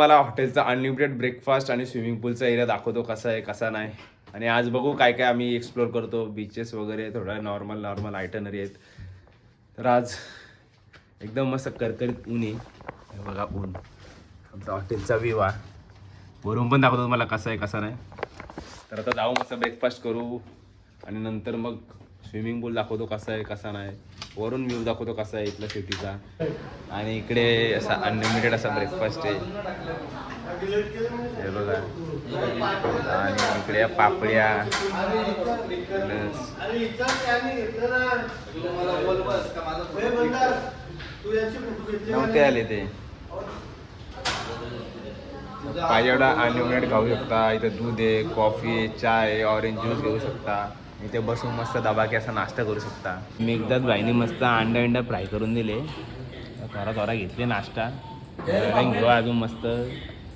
तुम्हाला हॉटेलचा unlimited breakfast आणि स्विमिंग पूलचा एरिया दाखवतो कसा आहे कसा नाही. आणि आज बघू काय काय आम्ही एक्सप्लोर करतो. बीचेस वगैरे थोडा नॉर्मल नॉर्मल आयटनरी आहेत. तर आज एकदम मस्त करकरीत ऊन आहे. बघा ऊन. आमचा हॉटेलचा व्ह्यू आहे वरून पण दाखवतो तुम्हाला कसा आहे कसा नाही. तर आता जाऊ मस्त ब्रेकफास्ट करू. आणि नंतर मग स्विमिंग पूल दाखवतो कसा आहे कसा नाही. वरून व्ह्यू दाखवतो कसा आहे इथला सिटीचा आणि इकडे असा अनलिमिटेड असा ब्रेकफास्ट आहे. हे बघा. आणि इकडे पापड्या नव्हते आले ते? पाहिजे अनलिमिटेड खाऊ शकता. इथं दूध आहे कॉफी आहे चाय ऑरेंज ज्यूस घेऊ शकता. इथे बसून मस्त दबाकी असा नाश्ता करू शकता. मी एकदाच बाईने मस्त अंडा अंडा फ्राय करून दिले. थोडा थोडा घेतले नाश्ता. घेऊ अजून मस्त.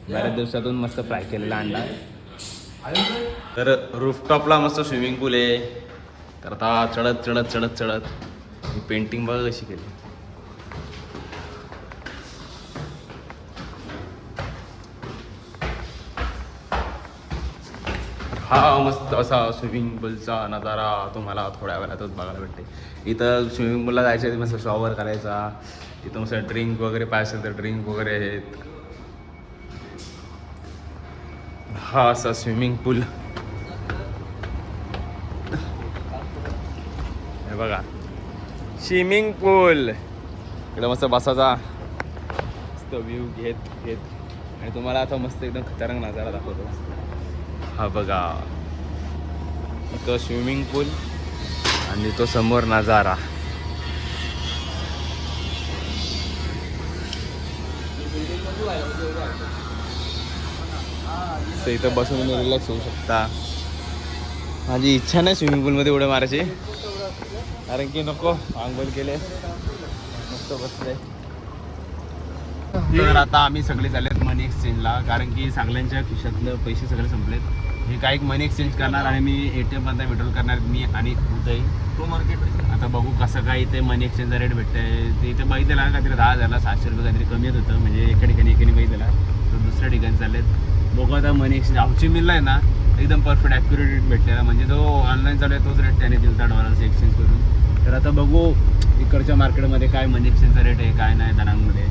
बऱ्याच दिवसातून मस्त फ्राय केलेला अंडा. तर रूफटॉपला मस्त स्विमिंग पूल आहे. तर आता चढत चढत चढत चढत. पेंटिंग बघा कशी केली. हा मस्त असा स्विमिंग पूलचा नजारा तुम्हाला थोड्या वेळातच बघायला भेटते. इथं स्विमिंग पूलला जायचं आहे मस्त शॉवर करायचा. इथं मस्त ड्रिंक वगैरे पाहिजे तर ड्रिंक वगैरे आहेत. हा असा स्विमिंग पूल. हे बघा. Swimming pool. इकडं मस्त बसायचा. मस्त व्ह्यू घेत घेत. आणि तुम्हाला आता मस्त एकदम खतरनाक नजारा दाखवतो. हा बघा. तो स्विमिंग पूल आणि तो समोर नजारा. इथं बसून तुम्ही रिलॅक्स होऊ शकता. माझी इच्छा नाही स्विमिंग पूलमध्ये उड्या मारायची. कारण की नको आंघोळ केले. मस्त बसले. तर आता आम्ही सगळे झालेत मनी एक्सचेंजला कारण की सांगल्यांच्या खिशातलं पैसे सगळे संपलेत. हे काही मनी एक्सचेंज करणार आणि मी ए टी एम पर्यंत विड्रॉल करणार मी आणि उदय. तो मार्केट आता बघू कसं काय इथे मनी एक्सचेंजचा रेट भेटतंय. ते इथे बघितलेला काहीतरी दहा हजारला सातशे रुपये काहीतरी कमी येत होतं. म्हणजे एका ठिकाणी एकाने बघितलेला तर दुसऱ्या ठिकाणी चाललेत. बघू आता मनी एक्सचेंज हावची मिलला आहे ना एकदम परफेक्ट ॲक्युरेट रेट भेटलेला. म्हणजे जो ऑनलाईन चालू आहे तोच रेट त्याने दिलता डॉलरचा एक्सचेंज करून. तर आता बघू इकडच्या मार्केटमध्ये काय मनी एक्सचेंजचा रेट आहे काय नाही दरांमध्ये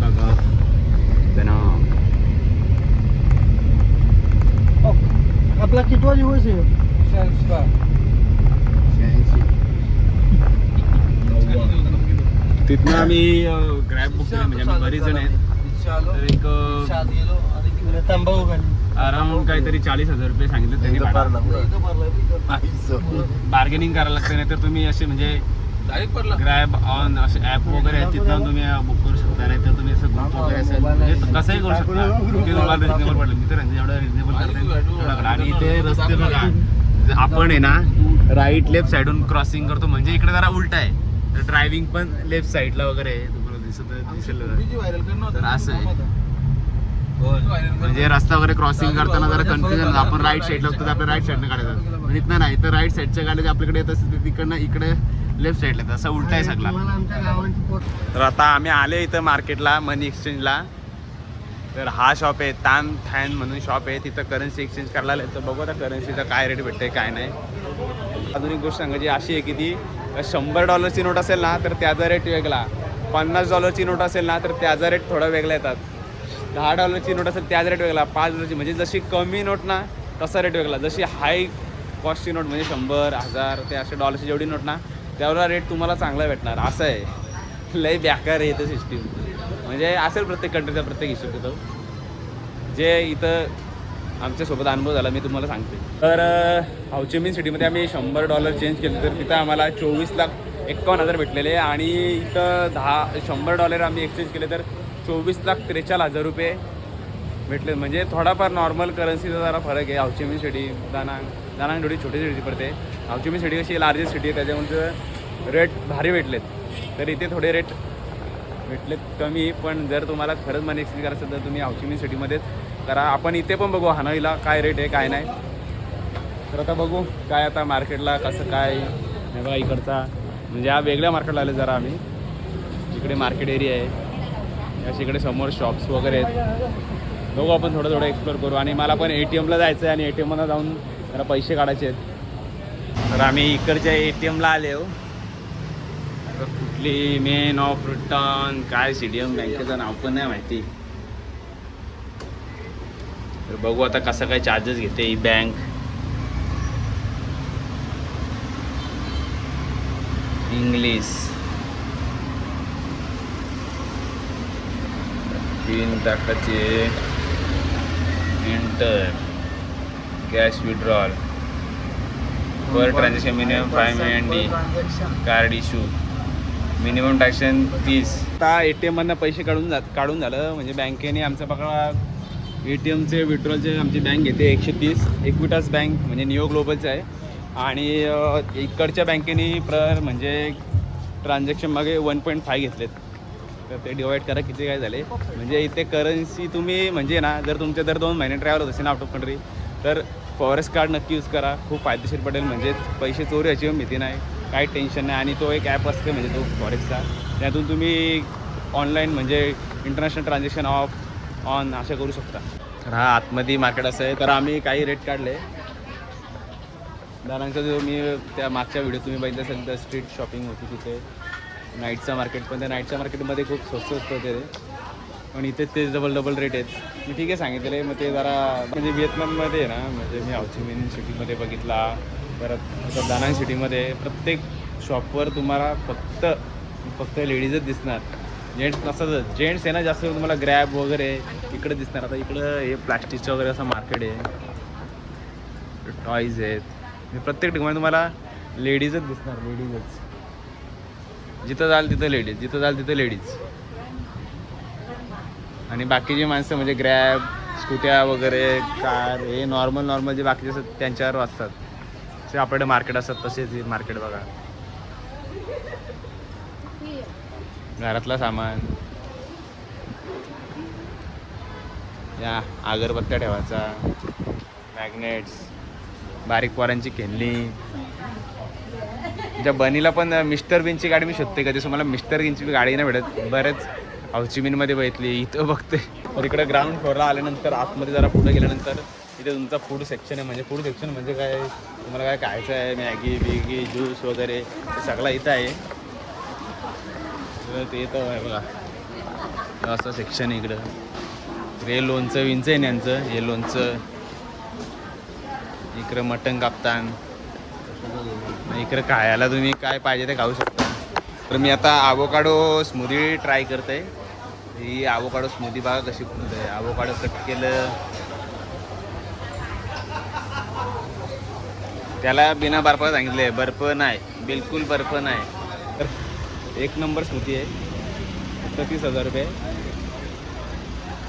बघा. आपला कितवा दिवस आहे तिथनं आम्ही ग्रॅब बुक केलं म्हणजे आम्ही बरीच जण आहेत तर एक तंबाखू खाली अराउंड काहीतरी चाळीस हजार रुपये सांगितलं त्यांनी बार्गेनिंग करायला लागतं नाही तर तुम्ही असे म्हणजे ग्रॅब ऑन असे ॲप वगैरे आहेत तिथनं तुम्ही बुक करू शकता नाही तर तुम्ही असं ग्रुप वगैरे असेल म्हणजे कसंही करू शकता. ते तुम्हाला रिजनेबल पडलं. मी तर एवढं रिजनेबल करते आणि इथे रस्ते बघा. आपण आहे ना राईट लेफ्ट साईडून क्रॉसिंग करतो. म्हणजे इकडे जरा उलट आहे. तर ड्रायव्हिंग पण लेफ्ट साईडला वगैरे आहे. तुम्हाला दिसत दिसेल तर असं आहे. म्हणजे रस्ता वगैरे क्रॉसिंग करताना जरा कन्फ्युजन आपण राईट साईडला होतो तर आपल्या राईट साईडनं काढायचं म्हणजे इथनं नाही तर राईट साईडच्या गाड्या आपल्याकडे येत असते तिकडनं इकडे लेफ्ट साईडला. असं उलटा आहे सगळा. तर आता आम्ही आले इथं मार्केटला मनी एक्सचेंजला तर हा शॉप आहे तान थॅन म्हणून शॉप आहे. तिथं करन्सी एक्सचेंज करायला आले तर बघू आता करन्सीचा काय रेट भेटते काय नाही. अजून एक गोष्ट सांगायची अशी आहे की ती शंभर डॉलरची नोट असेल ना तर त्याचा रेट वेगळा. पन्नास डॉलरची नोट असेल ना तर त्याचा रेट थोडा वेगळा येतात. दहा डॉलरची नोट असेल त्याचा रेट वेगळा. पाच डॉलरची म्हणजे जशी कमी नोट ना तसा रेट वेगळा. जशी हाय कॉस्टची नोट म्हणजे शंभर हजार ते असे डॉलरची जेवढी नोट ना त्यावर रेट तुम्हाला चांगला भेटणार असं आहे. लय बेकार आहे इथं सिस्टीम म्हणजे असेल प्रत्येक कंट्रीचा प्रत्येक हिशोब तिथं. जे इथं आमच्यासोबत अनुभव झाला मी तुम्हाला सांगते तर हाउचेमिन सिटीमध्ये आम्ही शंभर डॉलर चेंज केले तर तिथं आम्हाला चोवीस लाख एकावन्न हजार भेटलेले. आणि इथं दहा शंभर डॉलर आम्ही एक्सचेंज केले तर चोवीस लाख त्रेचाळीस हजार रुपये भेटले. म्हणजे थोडाफार नॉर्मल करन्सीचा जरा फरक आहे. हावचिमिन सिटी दानांग दानांग थोडी छोटी सिटी पडते. हावचिमिन सिटी कशी लार्जेस्ट सिटी आहे त्याच्यामुळे रेट भारी भेटलेत. तर इथे थोडे रेट भेटलेत कमी पण जर तुम्हाला खरंच मनी एक्सचेंज करायचं असेल तर तुम्ही हावचिमिन सिटीमध्येच करा. आपण इथे पण बघू हानोईला काय रेट आहे काय नाही. तर आता बघू काय आता मार्केटला कसं काय हे बघा इकडचा. म्हणजे हा वेगळ्या मार्केटला आले जरा आम्ही. इकडे मार्केट एरिया आहे. असे इकडे समोर शॉप्स वगैरे आहेत. बघू आपण थोडं थोडं एक्सप्लोर करू. आणि मला पण ए टी एमला जायचं आहे आणि ए टी एमला जाऊन जरा पैसे काढायचे आहेत. तर आम्ही इकडच्या ए टी एमला आले हो. कुठली मेन ऑफ रिटर्न काय सी डी एम बँकेचं नाव पण नाही माहिती. तर बघू आता कसं काय चार्जेस घेते ही बँक इंग्लिश तीन टाकाचे enter cash withdrawal per transaction minimum five M D card issue minimum transaction तीस आता ए टी एममधनं पैसे काढून जात काढून झालं. म्हणजे बँकेने आमचं बघा ए टी एमचे विड्रॉलचे आमची बँक घेते. एकशे तीस. इक्विटास बँक म्हणजे नियो ग्लोबलचं आहे. आणि इकडच्या बँकेने प्र म्हणजे ट्रान्झॅक्शन मागे वन पॉईंट फाय घेतलेत. तर ते डिवाईड करा किती काय झाले. म्हणजे इथे करन्सी तुम्ही म्हणजे ना जर तुमचे दर दोन महिने ट्रॅव्हल होत असेल आउट ऑफ कंट्री तर फॉरेस्ट कार्ड नक्की यूज करा. खूप फायदेशीर पडेल. म्हणजे पैसे चोरी याची भीती नाही. काही टेन्शन नाही. आणि तो एक ॲप असते म्हणजे तो फॉरेस्टचा त्यातून तुम्ही ऑनलाईन म्हणजे इंटरनॅशनल ट्रान्झॅक्शन ऑफ ऑन असे करू शकता. तर हा आतमध्ये मार्केट असं आहे. तर आम्ही काही रेट काढले. दारांचा जो मी त्या मागच्या व्हिडिओ तुम्ही बघितलं असेल तर स्ट्रीट शॉपिंग होती तिथे. नाईटचं मार्केट पण त्या नाईटच्या मार्केटमध्ये खूप स्वस्त स्वस्त होते ते. पण इथे ते डबल डबल रेट आहेत. मी ठीक आहे सांगितले मग ते जरा म्हणजे व्हिएतनाममध्ये आहे ना म्हणजे मी हावचिमिन सिटीमध्ये बघितला परत आता दानांग सिटीमध्ये प्रत्येक शॉपवर तुम्हाला फक्त फक्त लेडीजच दिसणार. जेंट्स नसतंच जेंट्स आहे ना जास्त करून तुम्हाला ग्रॅब वगैरे इकडे दिसणार. आता इकडं हे प्लास्टिकचं वगैरे असं मार्केट आहे. टॉईज आहेत. प्रत्येक ठिकाणी तुम्हाला लेडीजच दिसणार लेडीजच जिथं जाल तिथं लेडीज जिथं जाल तिथं लेडीज आणि बाकीची माणसं म्हणजे ग्रॅब स्कूट्या वगैरे कार हे नॉर्मल नॉर्मल जे बाकीचे असतात त्यांच्यावर वाचतात. जे आपल्याकडे मार्केट असतात तसेच मार्केट बघा. घरातलं सामान. या अगरबत्त्या ठेवायचा. मॅग्नेट्स बारीक पोरांची खेळणी. ज्या बनीला पण मिस्टर बिनची गाडी मी शोधते कधी मला मिस्टर बिनची गाडी नाही भेटत. बरेच हावचिमिनमध्ये बघितली इथं बघते. तर इकडे ग्राउंड फ्लोअरला आल्यानंतर आतमध्ये जरा पुढे गेल्यानंतर इथे तुमचा फूड सेक्शन आहे. म्हणजे फूड सेक्शन म्हणजे काय? तुम्हाला काय खायचं आहे? मॅगी बिगी ज्यूस वगैरे हे सगळं इथं आहे. तर ते तर आहे बघा. असं सेक्शन आहे इकडं. हे लोणचं विंचं आहे यांचं? हे लोणचं. इकडं मटण कापतान. इकडं खायला तुम्ही काय पाहिजे ते खाऊ शकता. तर मी आता आवोकाडो स्मूदी ट्राय करते ही आवोकाडो स्मूदी बघा कशी बनवते आवोकाडो कट केलं. त्याला बिना बर्फा सांगितले बर्फ नाही. बिलकुल बर्फ नाही. तर एक नंबर स्मृती आहे. तर तीस हजार रुपये.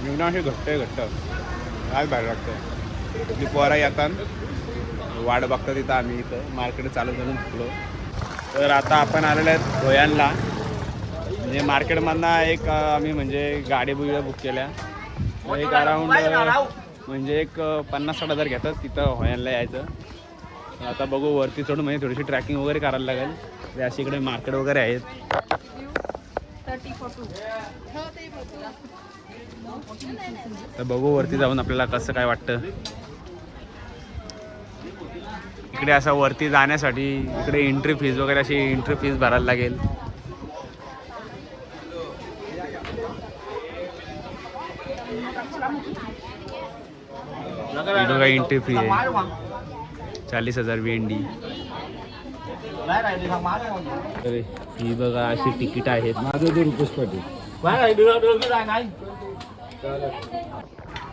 निवडा अशी घट्ट आहे घट्ट. काय बाहेर लागतं आपली पोरा येतात वाट बघतात तिथं आम्ही इथं. मार्केट चालू करून चुकलो तर आता आपण आलेलो आहेत धोयांना म्हणजे मार्केटमधनं एक आम्ही म्हणजे गाडी बुड्या बुक केल्या. एक अराऊंड म्हणजे एक पन्नास साठ हजार घेतात तिथं होयांला यायचं. आता बघू वरती चढून म्हणजे थोडीशी ट्रॅकिंग वगैरे करायला लागेल. म्हणजे अशी इकडे मार्केट वगैरे आहेत. तर बघू वरती जाऊन आपल्याला कसं काय वाटतं. इकडे असं वरती जाण्यासाठी इकडे एंट्री फीज वगैरे अशी एंट्री फीज भरायला लागेल. काय एंट्री फी आहे. चाळीस हजार बी एन डी तर ही बघा अशी तिकीट आहेत. माझं दोन रुपये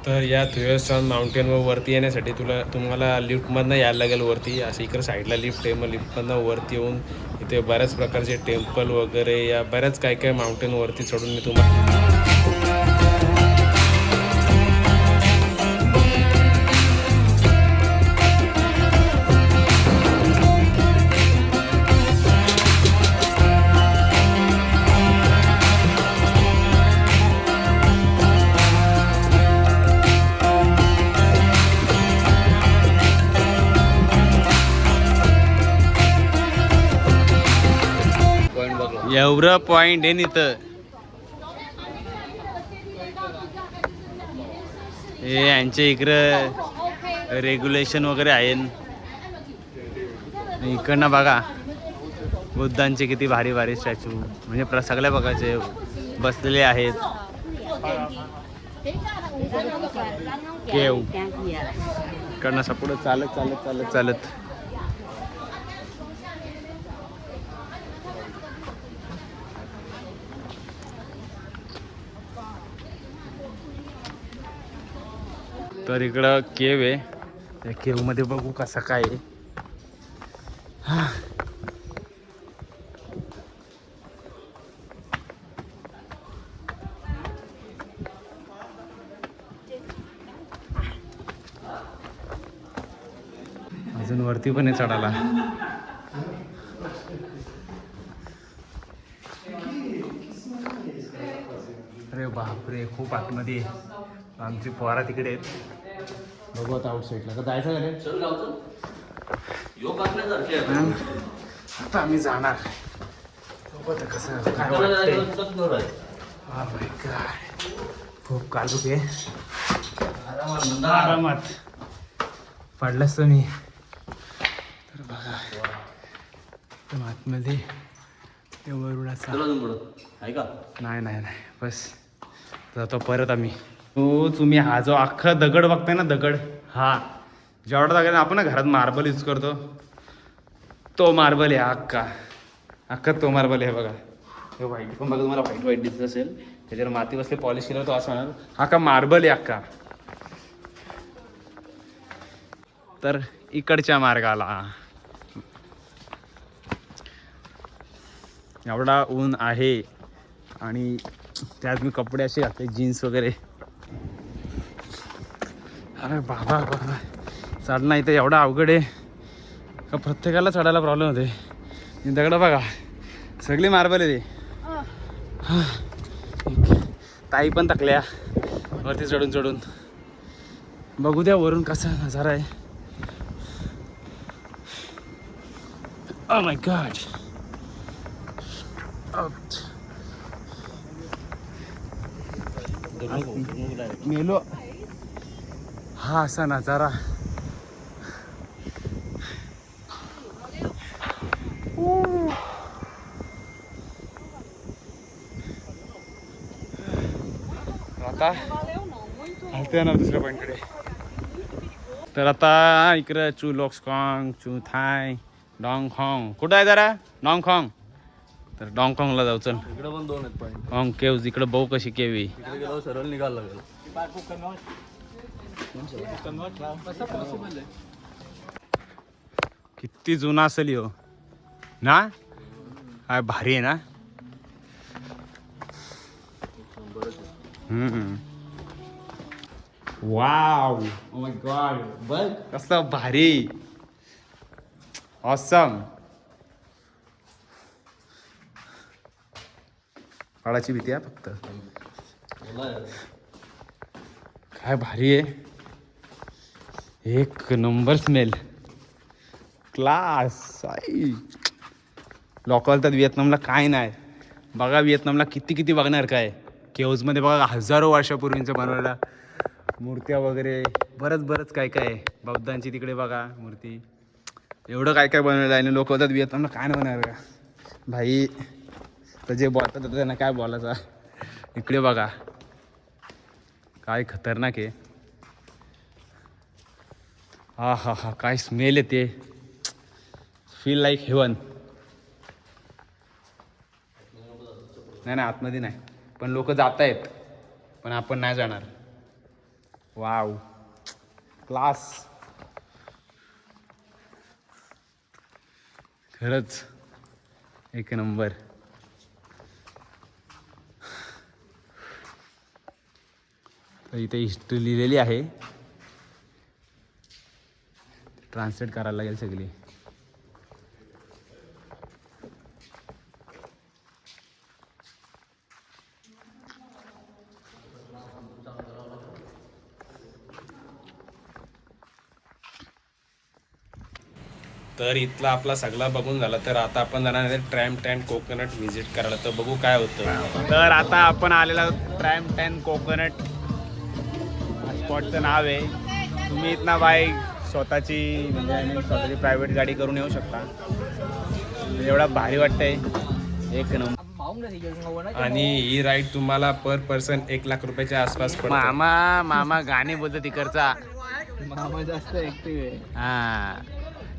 तर या थुयस्थान माउंटेनवर वरती येण्यासाठी तुला तुम्हाला लिफ्टमधनं यायला लागेल वरती. असं इकडं साईडला लिफ्ट आहे. मग लिफ्टमधनं वरती येऊन इथे बऱ्याच प्रकारचे टेम्पल वगैरे या बऱ्याच काय काय माउंटेनवरती चढून मी तुम्हाला नवरा पॉइंट आहे इथं. हे यांच्या इकडं रेग्युलेशन वगैरे आहे. इकडनं बघा बुद्धांचे किती भारी भारी स्टॅच्यू म्हणजे प्र सगळ्या प्रकारचे बसलेले आहेत. केव. इकडनं सपोर्ट चालत चालत चालत चालत. तर इकडं केव आहे त्या केवमध्ये बघू कसा काय आहे हा. अजून वरती पण आहे चढायला अरे बापरे खूप आतमध्ये आहे. आमची पोरा तिकडे आहेत बघू आता आउटसाईडला का जायचं झालं मॅम, आता आम्ही जाणार. बघू आता कसं काय वाटतंय. Oh my God. खूप कालूक आहे. आरामात पडलास तर मी. तर बघा. तर आतमध्ये ते वरुणाचा नाही नाही नाही. बस. जातो परत आम्ही. हो तुम्ही हा जो अख्खा दगड बघताय ना दगड. हा. जेवढा दगड आपण ना घरात मार्बल यूज करतो. तो मार्बल आहे अख्खा. अख्खा तो मार्बल आहे बघा. हे व्हाईट पण बघा तुम्हाला व्हाईट व्हाईट दिसत असेल. त्याच्यावर माती बसले पॉलिश केलं तो असं होणार. हा का मार्बल आहे अख्खा. तर इकडच्या मार्गाला. एवढा ऊन आहे. आणि त्यात मी कपडे असे घातले जीन्स वगैरे. अरे बाबा बाबा. चढणं इथं एवढा अवघड आहे. का प्रत्येकाला चढायला प्रॉब्लेम होते दगडं बघा सगळी मार्बल आहे ते ताई पण टाकल्या वरती चढून चढून. बघू द्या वरून कसा नजारा आहे. Oh my god. Out. मेलो. हा असा नजारा. आता हलते ना दुसऱ्या पॉईंटकडे तर आता इकडं चू लॉक्सकॉंग चू थाय डॉंग खॉंग कुठं आहे जरा? डॉंग खॉंग तर डॉंग खॉंगला जाऊ चल. इकडे पण दोन आहेत पॉईंट हॉंग केव्ज इकडं बघू कशी केवी. इकडे गेलो सरळ निघायला लागेल. किती जुना असेल हो ना? काय भारी आहे ना? हम्म. वाव. माय गॉड बघ. कसं भारी. ऑसम काळाची भीती आहे फक्त. काय भारी आहे. एक नंबर स्मेल क्लास आई. लोक बोलतात व्हिएतनामला काय नाही. बघा व्हिएतनामला किती किती बघणार काय. केव्जमध्ये बघा हजारो वर्षापूर्वींचं बनवलेला मूर्त्या वगैरे. बरंच बरंच काय काय. आहे. बौद्धांची तिकडे बघा मूर्ती. एवढं काय काय बनवलं आहे आणि लोक बोलतात व्हिएतनामला काय नाही बनणार का भाई तर जे बोलतात त्यांना काय बोलायचं? इकडे बघा. काय खतरनाक आहे. हा हा हा काय स्मेल येते. फील लाईक हेवन नाही नाही आतमध्ये नाही. पण लोक जात आहेत पण आपण नाही जाणार. वाव क्लास खरंच एक नंबर. तर इथे हिस्ट्री लिहिलेली आहे. ट्रान्सलेट करायला लागेल सगळी. तर इथला आपला सगळा बघून झाला तर आता आपण जाणार आहे ट्रॅम्प टॅन कोकोनट व्हिजिट करायला. तर बघू काय होतं. तर आता आपण आलेलो ट्रॅम टॅन कोकोनट. स्पॉटचं नाव आहे. तुम्ही इथनं बाय स्वतःची म्हणजे स्वतःची प्रायव्हेट गाडी करून येऊ शकता. एवढा भारी वाटतंय. एक नंबर. आणि ही राईड तुम्हाला पर पर्सन एक लाख रुपयाच्या आसपास पडते. मामा मामा गाणे बोलतो तिकडचा मामा जास्त ऍक्टिव्ह आहे. हा.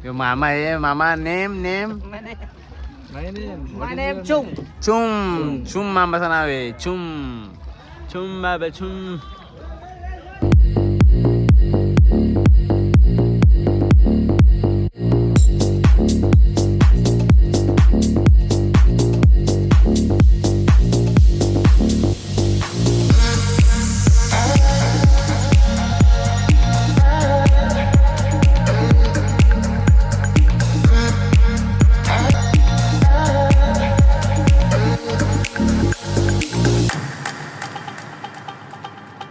तो मामा आहे मामा नेम नेम. नाही नाही. चुम चुम मामाचं नाव आहे चुम. चुम बाबा चुम.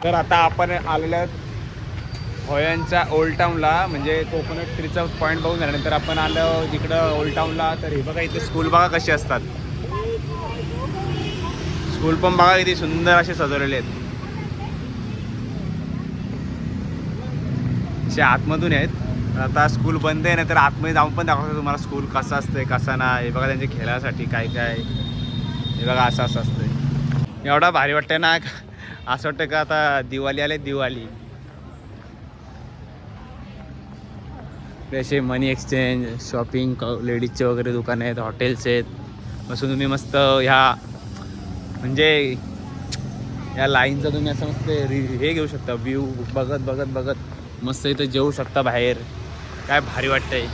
तर आता आपण आलेल्या आहोत होयांच्या ओल्ड टाऊनला म्हणजे कोकोनट ट्रीचा पॉईंट बघून झाल्यानंतर आपण आलो तिकडं ओल्ड टाऊनला तर हे बघा इथे स्कूल बघा कशी असतात. स्कूल पण बघा किती सुंदर असे सजवलेले आहेत. असे आतमधून आहेत. आता स्कूल बंद आहे ना तर आतमध्ये जाऊन पण दाखवतो तुम्हाला स्कूल कसं असतंय कसं नाही. हे बघा त्यांच्या खेळासाठी काय काय हे बघा असं असं असतंय. एवढा भारी वाटतंय ना. असं वाटतं का आता दिवाळी आले दिवाळी. असे मनी एक्सचेंज शॉपिंग लेडीजचे वगैरे दुकान आहेत हॉटेल्स आहेत. बसून तुम्ही मस्त ह्या म्हणजे या लाईनचा तुम्ही असं मस्त हे घेऊ शकता व्ह्यू बघत बघत बघत मस्त इथं जेवू शकता बाहेर. काय भारी वाटतंय.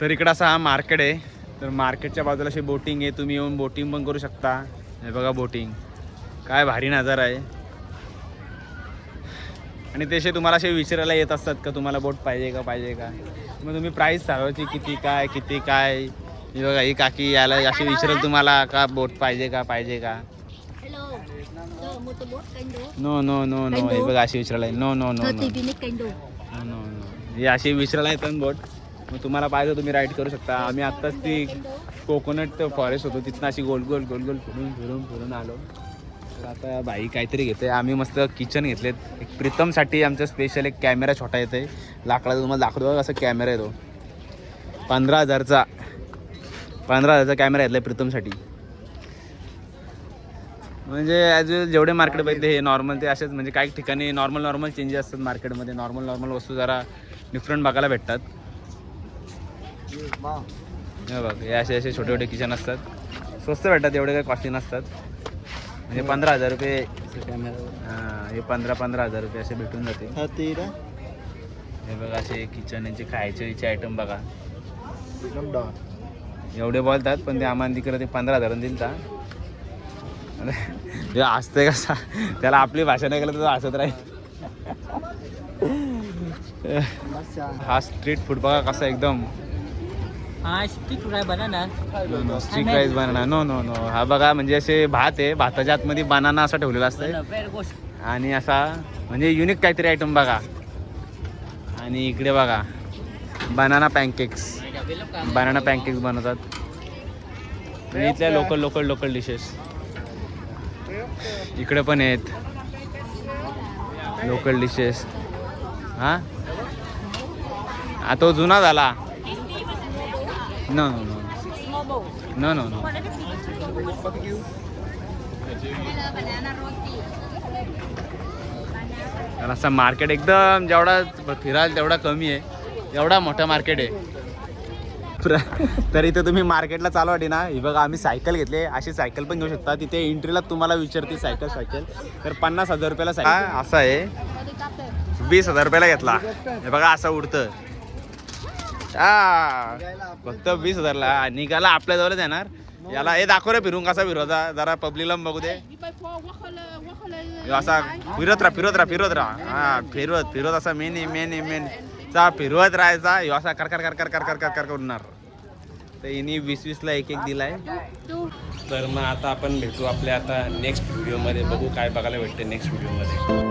तर इकडं असा हा मार्केट आहे. तर मार्केटच्या बाजूला अशी बोटिंग आहे. तुम्ही येऊन बोटिंग पण करू शकता. हे बघा बोटिंग. काय भारी नजारा आहे. आणि तसे तुम्हाला असे विचारायला येत असतात का तुम्हाला बोट पाहिजे का पाहिजे का? मग तुम्ही प्राईस सांगायची किती काय किती काय? हे बघा ही काकी याला अशी विचारेल तुम्हाला का बोट पाहिजे का पाहिजे का. नो नो नो नो हे बघा अशी विचारायला no no no. No no no हे अशी विचारायला येतात बोट. मग तुम्हाला पाहिजे तुम्ही राईड करू शकता. आम्ही आत्ताच ती कोकोनट फॉरेस्ट होतो. तिथनं अशी गोल गोल गोल गोल फिरून फिरून फिरून आलो. तर आता बाई काहीतरी घेते. आम्ही मस्त किचन घेतलेत. एक प्रीतमसाठी आमचं स्पेशल एक कॅमेरा छोटा येते लाकडाचा तुम्हाला दाखवतो असा कॅमेरा येतो पंधरा हजारचा पंधरा हजारचा कॅमेरा घेतला प्रीतमसाठी. म्हणजे ॲज जेवढे मार्केट पाहिजे हे नॉर्मल ते असेच म्हणजे काही ठिकाणी नॉर्मल नॉर्मल चेंजेस असतात मार्केटमध्ये नॉर्मल नॉर्मल वस्तू जरा डिफरंट बघायला भेटतात. हे बघ हे असे असे छोटे छोटे किचन असतात. स्वस्त भेटतात एवढे काही कॉस्टली नसतात. म्हणजे पंधरा हजार रुपये हां हे पंधरा पंधरा हजार रुपये असे भेटून जाते हे बघा असे किचन यांचे खायचे याचे आयटम बघा. एवढे बोलतात पण ते आम्हाला तिकडे ते पंधरा हजार दिल का हे हसते कसा? त्याला आपली भाषा नाही केलं तर हसत राहील. हा स्ट्रीट फूड बघा कसा एकदम. Ah, stick fry banana. No no street rice banana no no no हा बघा म्हणजे असे भात आहे. भाताच्या आतमध्ये बनाना असा ठेवलेला good. आणि असा म्हणजे युनिक काहीतरी आयटम बघा. आणि इकडे बघा बनाना पॅनकेक्स बनाना पॅनकेक्स बनवतात. आणि इथल्या लोकल लोकल लोकल डिशेस इकडे पण आहेत. लोकल डिशेस हां? हा तो जुना झाला. No no No, no, no. No तर असं मार्केट एकदम जेवढा फिराल तेवढा कमी आहे. एवढा मोठा मार्केट आहे. प्र- तर इथे तुम्ही मार्केटला चालू वाटे ना. हे बघा आम्ही सायकल घेतले अशी सायकल पण घेऊ शकता. तिथे एंट्रीला तुम्हाला विचारते सायकल सायकल. तर पन्नास हजार रुपयाला सायकल. असं आहे. वीस हजार रुपयाला घेतला. हे बघा असं उडतं. हा. फक्त वीस हजारला. निघाला आपल्या जवळच येणार. याला हे दाखव रे फिरून कसा फिरवता जरा पब्लिकला बघू दे. असा फिरत राहा फिरत राहा फिरत राहा. हा फिरवत फिरवत असा मेन मेन मेन. चा फिरवत राहायचा ह्यो असा कर कर कर कर कर कर कर कर करणार तर हिने वीस वीसला एक एक दिलाय. तर मग आता आपण भेटू आपल्या आता नेक्स्ट व्हिडिओमध्ये बघू काय बघायला भेटते नेक्स्ट व्हिडिओमध्ये